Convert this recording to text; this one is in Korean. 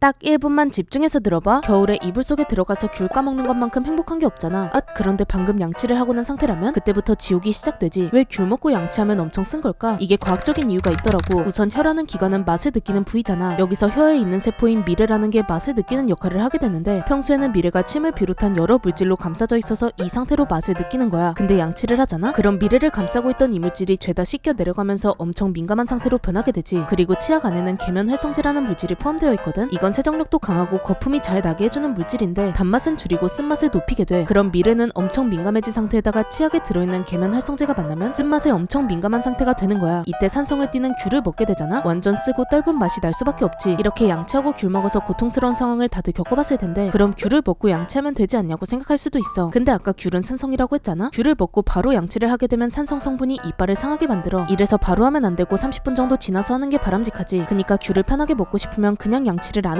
딱 1분만 집중해서 들어봐. 겨울에 이불 속에 들어가서 귤 까먹는 것만큼 행복한 게 없잖아. 아, 그런데 방금 양치를 하고 난 상태라면 그때부터 지옥이 시작되지. 왜 귤 먹고 양치하면 엄청 쓴 걸까? 이게 과학적인 이유가 있더라고. 우선 혀라는 기관은 맛을 느끼는 부위잖아. 여기서 혀에 있는 세포인 미레라는 게 맛을 느끼는 역할을 하게 되는데 평소에는 미레가 침을 비롯한 여러 물질로 감싸져 있어서 이 상태로 맛을 느끼는 거야. 근데 양치를 하잖아? 그럼 미레를 감싸고 있던 이물질이 죄다 씻겨 내려가면서 엄청 민감한 상태로 변하게 되지. 그리고 치약 안에는 계면 활성제라는 물질이 포함되어 있거든. 이건 세정력도 강하고 거품이 잘 나게 해주는 물질인데 단맛은 줄이고 쓴맛을 높이게 돼. 그럼 미레는 엄청 민감해진 상태에다가 치약에 들어있는 계면 활성제가 만나면 쓴맛에 엄청 민감한 상태가 되는 거야. 이때 산성을 띠는 귤을 먹게 되잖아. 완전 쓰고 떫은 맛이 날 수밖에 없지. 이렇게 양치하고 귤 먹어서 고통스러운 상황을 다들 겪어봤을 텐데 그럼 귤을 먹고 양치하면 되지 않냐고 생각할 수도 있어. 근데 아까 귤은 산성이라고 했잖아. 귤을 먹고 바로 양치를 하게 되면 산성 성분이 이빨을 상하게 만들어. 이래서 바로 하면 안 되고 30분 정도 지나서 하는 게 바람직하지. 그니까 귤을 편하게 먹고 싶으면 그냥 양치를 안